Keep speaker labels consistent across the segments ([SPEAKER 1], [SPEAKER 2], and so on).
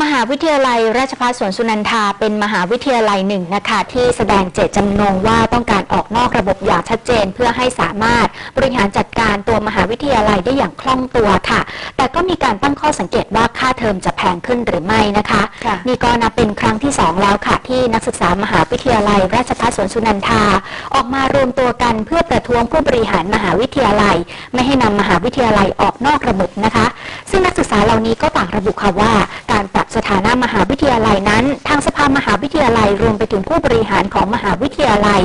[SPEAKER 1] มหาวิทยาลัยราชภัฏสวนสุนันทาเป็นมหาวิทยาลัยหนึ่งนะคะ ที่แสดงเจตจำนงว่าต้องการออกนอกระบบอย่างชัดเจน เพื่อให้สามารถบริหารจัดการตัวมหาวิทยาลัยได้อย่างคล่องตัวค่ะ แต่ก็มีการตั้งข้อสังเกตว่าค่าเทอมจะแพงขึ้นหรือไม่นะคะ
[SPEAKER 2] ค่ะ
[SPEAKER 1] นี่ก็นับเป็นครั้งที่ 2 แล้วค่ะ ที่นักศึกษามหาวิทยาลัย ราชภัฏสวนสุนันทา ออกมารวมตัวกันเพื่อประท้วงผู้บริหารมหาวิทยาลัย ไม่ให้นำมหาวิทยาลัยออกนอกระบบนะคะ ซึ่งนักศึกษาเหล่านี้ก็ต่างระบุค่ะว่า การปรับสถานะมหาวิทยาลัยนั้น ทางสภามหาวิทยาลัยรวมไปถึงผู้บริหารของมหาวิทยาลัย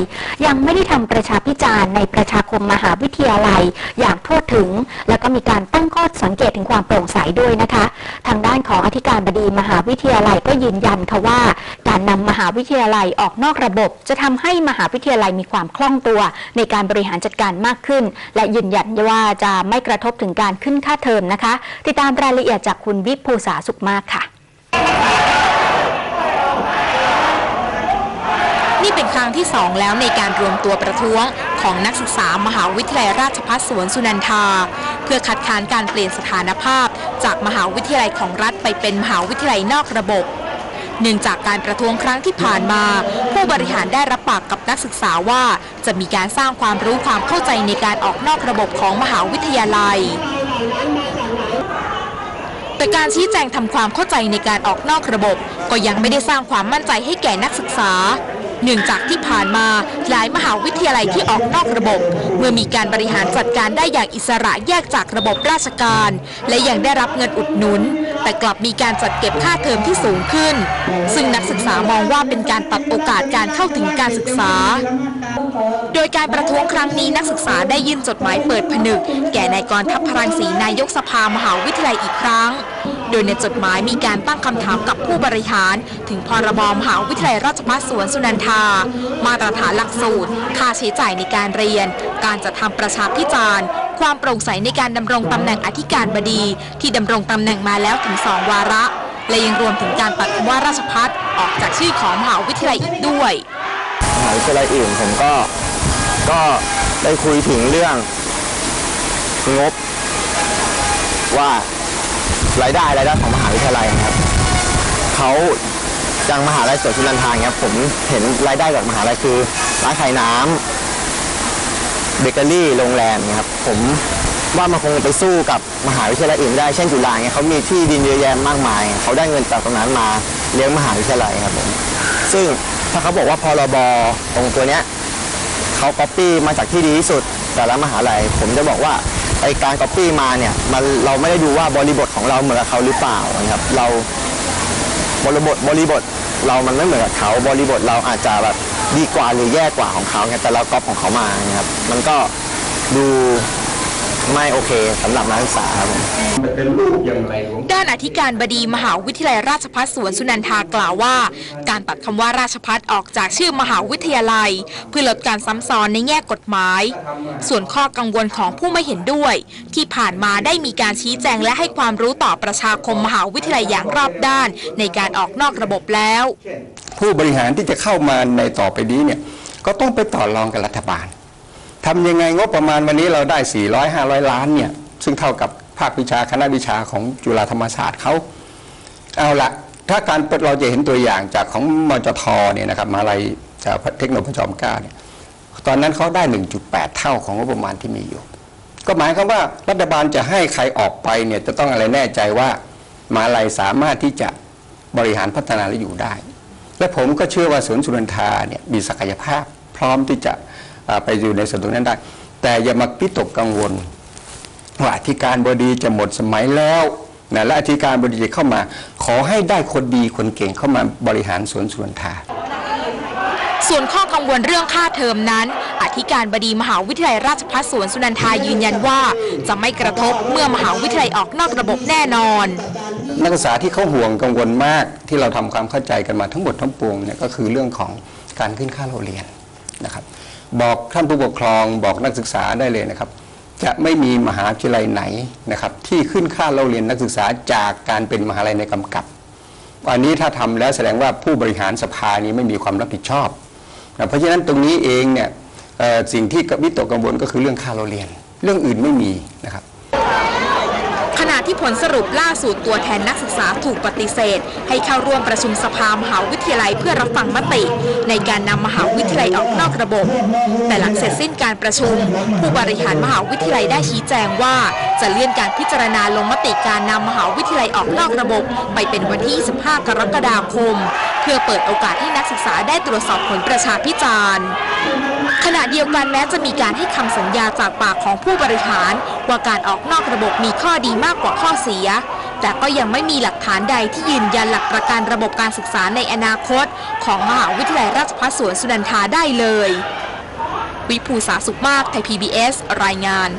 [SPEAKER 1] ยังไม่ได้ทำประชาพิจารณ์ในประชาคมมหาวิทยาลัย อย่างทั่วถึง แล้วก็มีการตั้งข้อสังเกตถึงความโปร่งใสด้วยนะคะ ทางด้านของอธิการบดีมหาวิทยาลัยก็ยืนยันค่ะว่า การนำมหาวิทยาลัยออกนอกระบบ จะทำให้มหาวิทยาลัยมีความคล่องตัว ในการบริหารจัดการมากขึ้น และยืนยันว่าจะไม่กระทบถึงการขึ้นค่าเทอมนะคะ ติดตามรายละเอียดจากคุณวิภูษาสุขมากค่ะ
[SPEAKER 2] นี่เป็นครั้งที่สองแล้วในการรวมตัวประท้วงของนักศึกษามหาวิทยาลัยราชภัฏสวนสุนันทา เพื่อคัดค้านการเปลี่ยนสถานภาพ จากมหาวิทยาลัยของรัฐไปเป็นมหาวิทยาลัยนอกระบบ เนื่องจากการประท้วงครั้งที่ผ่านมา ผู้บริหารได้รับปากกับนักศึกษาว่า จะมีการสร้างความรู้ความเข้าใจในการออกนอกระบบของมหาวิทยาลัยแต่การชี้แจงทำความเข้าใจในการออกนอกระบบ ก็ยังไม่ได้สร้างความมั่นใจให้แก่นักศึกษา เนื่องจากที่ผ่านมาหลายมหาวิทยาลัยที่ออกนอกระบบ เมื่อมีการบริหารจัดการได้อย่างอิสระแยกจากระบบราชการ และยังได้รับเงินอุดหนุน แต่กลับมีการจัดเก็บค่าเทอมที่สูงขึ้น ซึ่งนักศึกษามองว่าเป็นการตัดโอกาสการเข้าถึงการศึกษา โดยการประท้วงครั้งนี้นักศึกษาได้ยื่นจดหมายเปิดผนึก แก่นายกรทัพพรังศรีนายกสภามหาวิทยาลัยอีกครั้ง โดยในจดหมายมีการตั้งคำถามกับผู้บริหาร ถึงพรบมหาวิทยาลัยราชภัฏสวนสุนันทา มาตรฐานหลักสูตร ค่าใช้จ่ายในการเรียน การจัดทำประชาพิจารณ์ ความโปร่งใสในการดำรงตำแหน่งอธิการบดี ที่ดำรงตำแหน่งมาแล้วถึงสองวาระ และยังรวมถึงการตัดว่าราชพัฒออกจากชื่อของมหาวิทยาลัยอีกด้วย
[SPEAKER 3] มหาวิทยาลัยอื่นผมก็ก็ได้คุยถึงเรื่องงบ ว่ารายได้รายได้ของมหาวิทยาลัยนะครับเขาจังมหาลัยสวนสุนันทาเนี่ยผมเห็นรายได้จากมหาลัยคือร้านขายน้ำ เบเกอรี่โรงแรมเนี่ยครับผมว่ามันคงไปสู้กับมหาวิทยาลัยอื่นไม่ได้เช่นจุฬาเนี่ยเขามีที่ดินเยอะแยะมากมาย เขาได้เงินจากตรงนั้นมาเลี้ยงมหาวิทยาลัยครับผมซึ่งถ้าเขาบอกว่าพรบตรงตัวเนี้ยเขาก๊อปปี้มาจากที่ดีที่สุดแต่ละมหาลัย ผมจะบอกว่าไอการก๊อปปี้มาเนี่ยมันเราไม่ได้ดูว่าบริบทของเราเหมือนกับเขาหรือเปล่านะครับเราบริบทบริบทเรามันไม่เหมือนกับเขาบริบทเราอาจจะแบบ ดีกว่าหรือแย่กว่าของเขาไงแต่เราก๊อปของเขามานะครับมันก็ดูไม่โอเคสำหรับนักศึกษาครับผม
[SPEAKER 4] มันเป็นรูปอย่างไรของ
[SPEAKER 2] ด้านอธิการบดีมหาวิทยาลัยราชภัฏสวนสุนันทากล่าวว่า การตัดคำว่าราชภัฏออกจากชื่อมหาวิทยาลัย เพื่อลดการซ้ำซ้อนในแง่กฎหมาย ส่วนข้อกังวลของผู้ไม่เห็นด้วย ที่ผ่านมาได้มีการชี้แจงและให้ความรู้ต่อประชาคมมหาวิทยาลัยอย่างรอบด้านในการออกนอกระบบแล้ว
[SPEAKER 4] ผู้บริหารที่จะเข้ามาในต่อไปนี้เนี่ยก็ต้องไปต่อรองกับรัฐบาลทำยังไงงบประมาณวันนี้เราได้ 400 500 ล้านเนี่ยซึ่งเท่ากับภาควิชาคณะวิชาของจุฬาธรรมศาสตร์เขาเอาละถ้าการเราจะเห็นตัวอย่างจากของมจทเนี่ยนะครับมาลัยจากเทคโนโลยีจอมเกล้าเนี่ยตอนนั้นเขาได้ 1.8 เท่าของงบประมาณที่มีอยู่ ก็หมายความว่ารัฐบาลจะให้ใครออกไปเนี่ยจะต้องอะไรแน่ใจว่ามาลัยสามารถที่จะบริหารพัฒนาและอยู่ได้ และผมก็เชื่อว่าสวนสุนันทาเนี่ยมีศักยภาพพร้อมที่จะไปอยู่ในส่วนตรงนั้นได้ แต่อย่ามาพิตกกังวลว่าอธิการบดีจะหมดสมัยแล้วนะและอธิการบดีจะเข้ามา ขอให้ได้คนดีคนเก่งเข้ามาบริหารสวนสุนันทา
[SPEAKER 2] ส่วนข้อกังวลเรื่องค่าเทอมนั้น อธิการบดีมหาวิทยาลัยราชภัฏสวนสุนันทายืนยันว่า จะไม่กระทบเมื่อมหาวิทยาลัยออกนอกระบบแน่นอน
[SPEAKER 4] นักศึกษาที่เขาห่วงกังวลมากที่เราทำความเข้าใจกันมาทั้งหมดทั้งปวงเนี่ยก็คือเรื่องของการขึ้นค่าเราเรียนนะครับ บอกท่านผู้ปกครองบอกนักศึกษาได้เลยนะครับ จะไม่มีมหาวิทยาลัยไหนนะครับ ที่ขึ้นค่าเราเรียนนักศึกษาจากการเป็นมหาลัยในกำกับอันนี้ถ้าทำแล้วแสดงว่าผู้บริหารสภานี้ไม่มีความรับผิดชอบนะเพราะฉะนั้นตรงนี้เองเนี่ยสิ่งที่วิตกกังวลก็คือเรื่องค่าเราเรียน เรื่องอื่นไม่มีนะครับ
[SPEAKER 2] ที่ผลสรุปล่าสุดตัวแทนนักศึกษาถูกปฏิเสธ ให้เข้าร่วมประชุมสภามหาวิทยาลัยเพื่อรับฟังมติ ในการนำมหาวิทยาลัยออกนอกระบบ แต่หลังเสร็จสิ้นการประชุม ผู้บริหารมหาวิทยาลัยได้ชี้แจงว่า จะเลื่อนการพิจารณาลงมติการนำมหาวิทยาลัยออกนอกระบบ ไปเป็นวันที่ 25 กรกฎาคม พื่อเปิดโอกาสให้นักศึกษาได้ตรวจสอบผลประชาพิจารณ์ขณะเดียวกันแม้จะมีการให้คำสัญญาจากปากของผู้บริหาร ว่าการออกนอกระบบมีข้อดีมากกว่าข้อเสีย แต่ก็ยังไม่มีหลักฐานใดที่ยืนยันหลักประกันระบบการศึกษาในอนาคต ของมหาวิทยาลัยราชภัฏสวนสุนันทาได้เลย วิภูสาสุขมากไทย PBS รายงาน